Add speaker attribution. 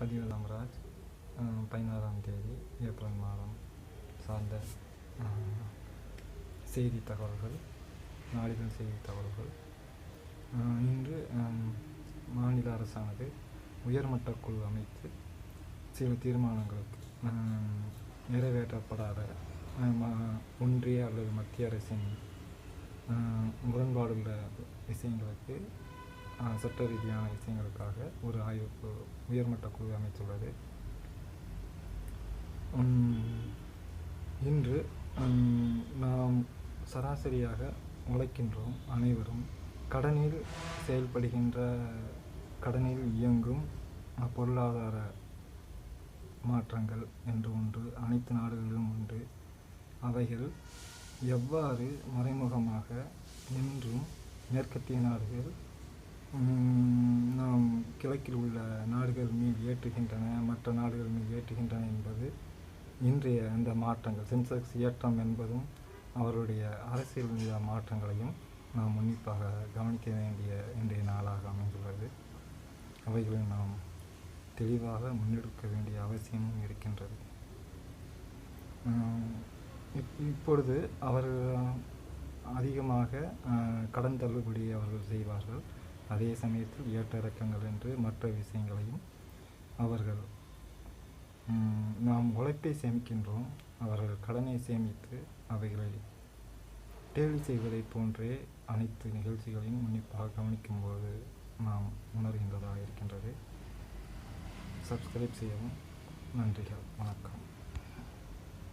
Speaker 1: பதிவு ராமராஜ் பதினாறாம் தேதி ஏப்ரல் மாதம் சார்ந்த செய்தி தகவல்கள் நாளிதழ் செய்தி தகவல்கள். இன்று மாநில அரசானது உயர்மட்ட குழு அமைத்து சில தீர்மானங்களுக்கு நிறைவேற்றப்படாத ஒன்றிய அல்லது மத்திய அரசின் முரண்பாடுள்ள விஷயங்களுக்கு சட்ட ரீதியான விஷயங்களுக்காக ஒரு ஆய்வு உயர்மட்ட குழு அமைத்துள்ளது. இன்று நாம் சராசரியாக உழைக்கின்றோம் அனைவரும். கடனில் செயல்படுகின்ற கடனில் இயங்கும் பொருளாதார மாற்றங்கள் என்று ஒன்று அனைத்து நாடுகளிலும் உண்டு. அவைகள் எவ்வாறு மறைமுகமாக இன்றும் மேற்கத்திய நாடுகள் நாம் கிழக்கில் உள்ள நாடுகள் மீது ஏற்றுகின்றன மற்ற நாடுகள் மீது ஏற்றுகின்றன என்பது இன்றைய இந்த மாற்றங்கள் சென்செக்ஸ் ஏற்றம் என்பதும் அவருடைய அரசியல் மீத மாற்றங்களையும் நாம் உன்னிப்பாக கவனிக்க வேண்டிய இன்றைய நாளாக அமைந்துள்ளது. அவைகளை நாம் தெளிவாக முன்னெடுக்க வேண்டிய அவசியமும் இருக்கின்றது. இப்- இப்பொழுது அவர்கள் அதிகமாக கடன் தள்ளுபடி அவர்கள் செய்வார்கள். அதே சமயத்தில் ஏற்ற இறக்கங்கள் என்று மற்ற விஷயங்களையும் அவர்கள் நாம் உழைப்பை சேமிக்கின்றோம் அவர்கள் கடனை சேமித்து அவைகளை டேலி செய்வதைப் போன்றே அனைத்து நிகழ்ச்சிகளையும் உன்னிப்பாக கவனிக்கும்போது நாம் உணர்கின்றதாக இருக்கின்றது சப்ஸ்கிரைப் செய்யவும் நன்றிகள். வணக்கம்.